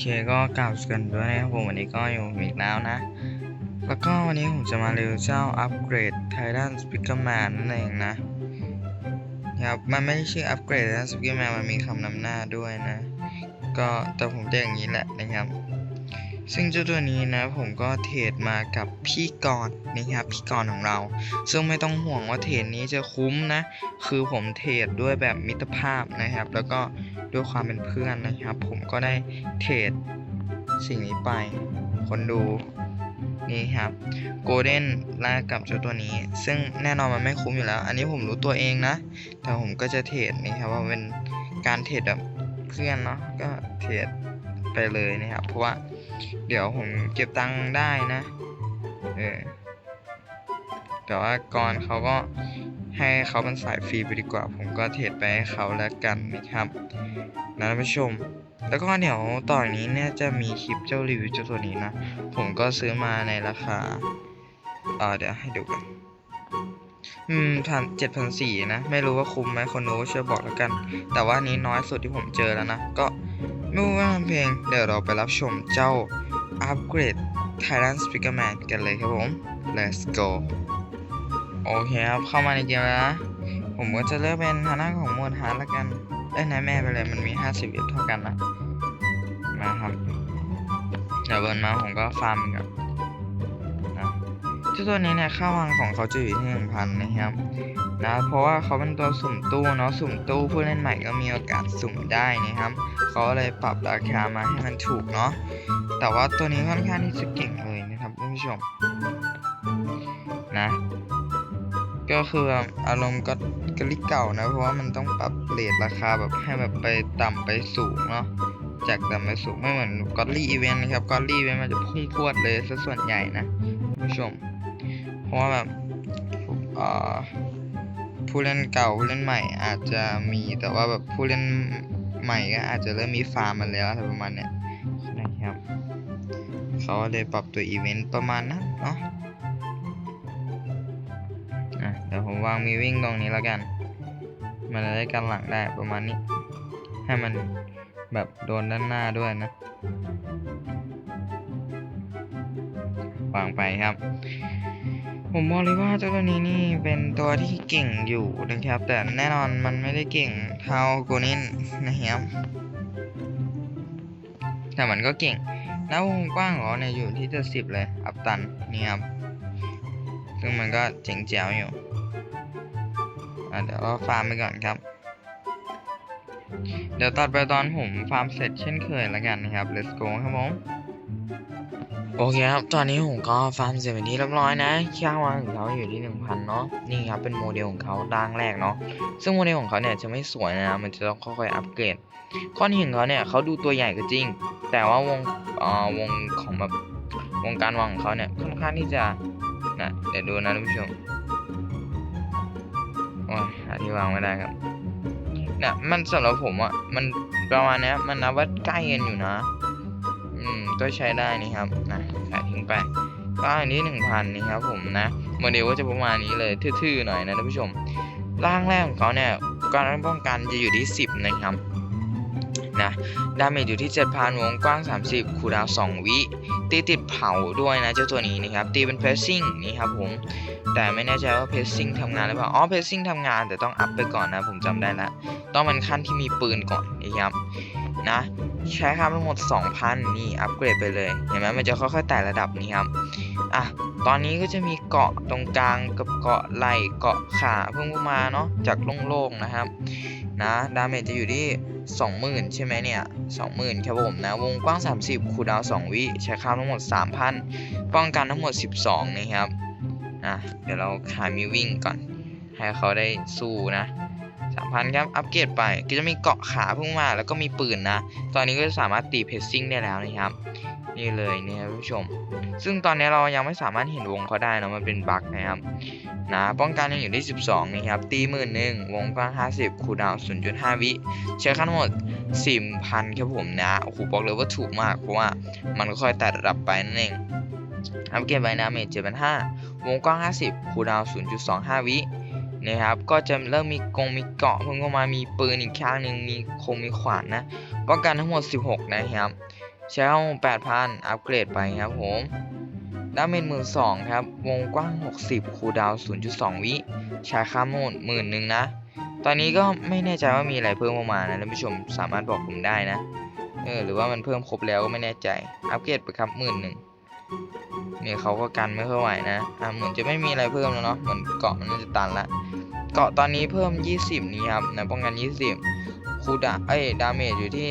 เคก็กล่าวกันด้วยนะครับผมวันนี้ก็อยู่อีกแล้วนะ แล้วก็วันนี้ผมจะมาเรีวิวเจ้าอัปเกรด Titan Speaker Man นั่นเองนะครับมันไม่ได้ชื่ออัปเกรด Titan Speaker Man มันมีคำนำหน้าด้วยนะ ก็แต่ผมเตะอย่างนี้แหละนะครับ ซึ่งเจ้าตัวนี้นะผมก็เทรดมากับพี่กรณ์นะครับพี่กรณ์ของเรา ซึ่งไม่ต้องห่วงว่าเทรดนี้จะคุ้มนะ คือผมเทรดด้วยแบบมิตรภาพนะครับ แล้วก็ด้วยความเป็นเพื่อนนะครับ ผมก็ได้เทรดสิ่งนี้ไป คนดูนี่ครับโกลเด้นแลกกับเจ้าตัวนี้ ซึ่งแน่นอนมันไม่คุ้มอยู่แล้ว อันนี้ผมรู้ตัวเองนะ แต่ผมก็จะเทรดนี่ครับว่าเป็นการเทรดแบบเพื่อนเนาะก็เทรด ไปเลยนะครับ เพราะว่าเดี๋ยวผมเก็บตังค์ได้นะ เออ แต่ว่าก่อนเขาก็ให้เขาเป็นสายฟรีไปดีกว่า ผมก็เทรดไปให้เขาแล้วกันนะครับนะท่านผู้ชม แล้วก็เดี๋ยวต่อนนี้เนี่ยจะมีคลิปเจ้ารีวิวเจ้าตัวนี้นะ ผมก็ซื้อมาในราคาเออเดี๋ยวให้ดูกันอืมพันเจ็ดพันสี่นะ ไม่รู้ว่าคุ้มไหมคนรู้ช่วยบอกแล้วกัน แต่ว่านี้น้อยสุดที่ผมเจอแล้วนะ ก็ ไม่รู้ว่าเพลงเดี๋ยวเราไปรับชมเจ้าอัปเกรด Thailand Speaker Man กันเลยครับผม let's go โอเคครับ เข้ามาในเกมแล้วนะ ผมก็จะเลือกเป็นทางหน้าของหมวดฮาร์ดละกันเอ้ยนายแม่ไปเลยมันมี 50เอฟเท่ากันนะมาครับ เดี๋ยวเบิร์นมาผมก็ฟาร์มกัน เจ้าตัวนี้เนี่ยค่าวังของเขาจะอยู่ที่หนึ่งพันนะครับนะเพราะว่าเขาเป็นตัวสุ่มตู้เนาะสุ่มตู้ผู้เล่นใหม่ก็มีโอกาสสุ่มได้นะครับเขาเลยปรับราคามาให้มันถูกเนาะแต่ว่าตัวนี้ค่อนข้างที่จะเก่งเลยนะครับท่านผู้ชมนะก็คืออารมณ์ก็กลิเก่านะเพราะว่ามันต้องปรับเรทราคาแบบให้แบบไปต่ำไปสูงเนาะจากต่ำไปสูงไม่เหมือนกอ d ลี่อีเวนต์นะครับกอ d ลี่อีเวนต์มันจะพุ่งพรวดเลยซะส่วนใหญ่นะผู้ชม เพราะว่าแบบผู้เล่นเก่าผู้เล่นใหม่อาจจะมีแต่ว่าแบบผู้เล่นใหม่ก็อาจจะเริ่มมีฟาร์มมาแล้วอะไรประมาณเนี้ยนะครับเขาเลยปรับตัวอีเวนต์ประมาณนั้นเนาะอะเดี๋ยวผมวางมีวิ่งตรงนี้แล้วกัน มันจะได้กันหลังได้ประมาณนี้ ให้มันแบบโดนด้านหน้าด้วยนะวางไปครับ ผมบอกเลยว่าเจ้าตัวนี้นี่เป็นตัวที่เก่งอยู่นะครับ แต่แน่นอนมันไม่ได้เก่งเท่าโกนินนะครับแต่มันก็เก่งแล้ววงกว้างของเขาเนี่ยอยู่ที่จะสิบเลยอัพตันนี่ครับซึ่งมันก็เจ๋งแจ๋วอยู่อะเดี๋ยวก็ฟาร์มไปก่อนครับ เดี๋ยวตัดไปตอนผมฟาร์มเสร็จเช่นเคยแล้วกันนะครับ let's go ครับผม โอเคครับ ตอนนี้ผมก็ฟาร์มเสร็จเป็นที่เรียบร้อยนะค่าวางของเขาอยู่ที่ 1,000 เนาะ นี่ครับ เป็นโมเดลของเขาร่างแรกเนาะ ซึ่งโมเดลของเขาเนี่ยจะไม่สวยนะ มันจะต้องค่อยๆอัปเกรดข้อดีของเขาเนี่ยเขาดูตัวใหญ่ก็จริง แต่ว่าวงอ่อวงของแบบวงการวางของเขาเนี่ยค่อนข้างที่จะนะเดี๋ยวดูนะท่านผู้ชมโอ้ยหาที่วางไม่ได้ครับเนี่ยมันสำหรับผมอะมันประมาณนี้มันนับว่าใกล้กันอยู่นะ อืมก็ใช้ได้นี่ครับนะขายทิ้งไปก็อันนี้หนึ่งพันนี่ครับผมนะโมเดลก็จะประมาณนี้เลยทื่อๆหน่อยนะท่านผู้ชมร่างแรกของเขาเนี่ยการป้องกันจะอยู่ที่ 10 นะครับนะดาเมจอยู่ที่ 7,000 วงกว้าง 30 คูดาว 2 วิ ตีติดเผาด้วยนะเจ้าตัวนี้นะครับ ตีเป็นเพรสซิ่งนี่ครับผม แต่ไม่แน่ใจว่าเพรสซิ่งทำงานหรือเปล่า อ๋อเพรสซิ่งทำงานแต่ต้องอัพไปก่อนนะ ผมจำได้ละ ต้องเป็นขั้นที่มีปืนก่อนนะครับ นะใช้ครับทั้งหมด 2,000 นี่อัปเกรดไปเลย เห็นไหมมันจะค่อยๆไต่ระดับนี่ครับ อะ ตอนนี้ก็จะมีเกาะตรงกลางกับเกาะไหล่เกาะขาเพิ่งมาเนาะจากโล่งๆนะครับ นะดาเมจจะอยู่ที่ 20,000 ใช่ไหมเนี่ย 20,000 ครับผมนะ วงกว้าง 30 คูดาว 2 วิ ใช้ค่าทั้งหมด 3,000 ป้องกันทั้งหมด 12 นะครับ อะ เดี๋ยวเราขามีวิ่งก่อน ให้เขาได้สู้นะ 3,000ครับอัปเกรดไปก็จะมีเกาะขาเพิ่งมาแล้วก็มีปืนนะ ตอนนี้ก็สามารถตีเพสซิ่งได้แล้วนะครับ นี่เลยนี่ยท่านผู้ชม ซึ่งตอนนี้เรายังไม่สามารถเห็นวงเขาได้นะมันเป็นบั๊กนะครับนะป้องกันยังอยู่ที่ 12นะครับตีหมื่นหนึ่งวงกว้าง50 คูดาวน์0.5 วิใช้ค่าทั้งหมด4,000ครับผมนะโอ้โหบอกเลยว่าถูกมากเพราะว่ามันค่อยๆไต่ระดับไปนั่นเองอัปเกรดไปนะเมจ7,500วงกว้าง 50 คูดาวน์0.25 วิ นะครับก็จะเริ่มมีกงมีเกาะเพิ่งเข้ามามีปืนอีกข้างหนึ่งมีคงมีขวานนะป้องกันทั้งหมด 16 นะครับใช้ข้อมูล8,000 อัปเกรดไปครับผมดาเมจหมื่นสองครับ วงกว้าง 60 คูดาวน์0.2 วิใช้ค่าโหมดหมื่นหนึ่งนะ ตอนนี้ก็ไม่แน่ใจว่ามีอะไรเพิ่มเข้ามานะท่านผู้ชมสามารถบอกผมได้นะ เออหรือว่ามันเพิ่มครบแล้วก็ไม่แน่ใจ อัปเกรดไปครับหมื่นหนึ่ง เนี่ยเขาก็กันไม่ค่อยไหวนะ อ่าเหมือนจะไม่มีอะไรเพิ่มแล้วเนาะ เหมือนเกาะมันจะตันละ เกาะตอนนี้เพิ่ม 20 นี้ครับนะป้องกัน 20 คูดาเอ้ย ดาเมจอยู่ที่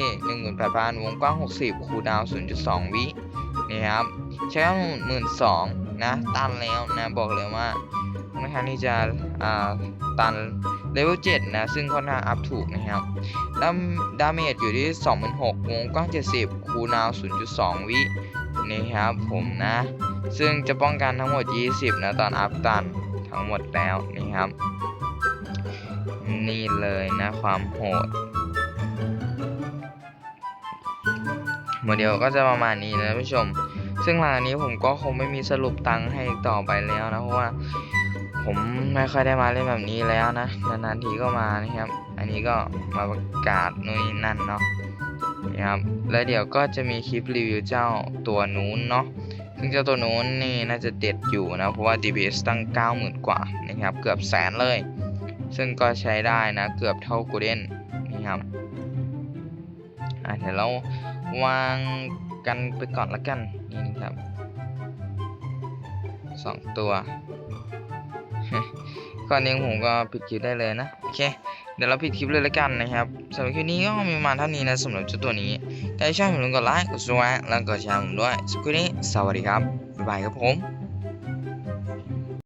18,000 วงกว้าง 60 คูดาวน์0.2 วินี่ครับ ใช้ข้อมูลหมื่นสองนะ ตันแล้วนะ บอกเลยว่าค่อนข้างที่จะ อ่า ตันเลเวล7นะ ซึ่งค่อนข้างอัพถูกนะครับดาดาเมจอยู่ที่ 26,000 วงกว้าง 70 คูดาวน์0.2 วิ นี่ครับ ผมนะ ซึ่งจะป้องกันทั้งหมด 20 นะตอนอัพตันทั้งหมดแล้วนี่ครับ นี่เลยนะความโหดโมเดลก็จะประมาณนี้นะท่านผู้ชม ซึ่งหลังนี้ผมก็คงไม่มีสรุปตังค์ให้ต่อไปแล้วนะ เพราะว่าผมไม่ค่อยได้มาเล่นแบบนี้แล้วนะ นานๆทีก็มานะครับ อันนี้ก็มาประกาศนู่นนี่นั่นเนาะ นะครับแล้วเดี๋ยวก็จะมีคลิปรีวิวเจ้าตัวนู้นเนาะซึ่งเจ้าตัวนู้นนี่น่าจะเด็ดอยู่นะ เพราะว่า DPS ตั้ง 90,000 กว่านะครับเกือบแสนเลย ซึ่งก็ใช้ได้นะเกือบเท่ากูเด้นนี่ครับอะเดี๋ยวเราวางกันไปก่อนละกันนี่นะครับสองตัวก่อนนี้ผมก็ปิดคลิปได้เลยนะ โอเค เดี๋ยวเราปิดคลิปเลยละกันนะครับสำหรับคลิปนี้ก็มีประมาณเท่านี้นะสำหรับเจ้าตัวนี้ถ้าชอบอย่าลืมกดไลค์กดซับสไครต์แล้วกดแชร์ผมด้วยสำหรับคลิปนี้สวัสดีครับบ๊ายบายครับผม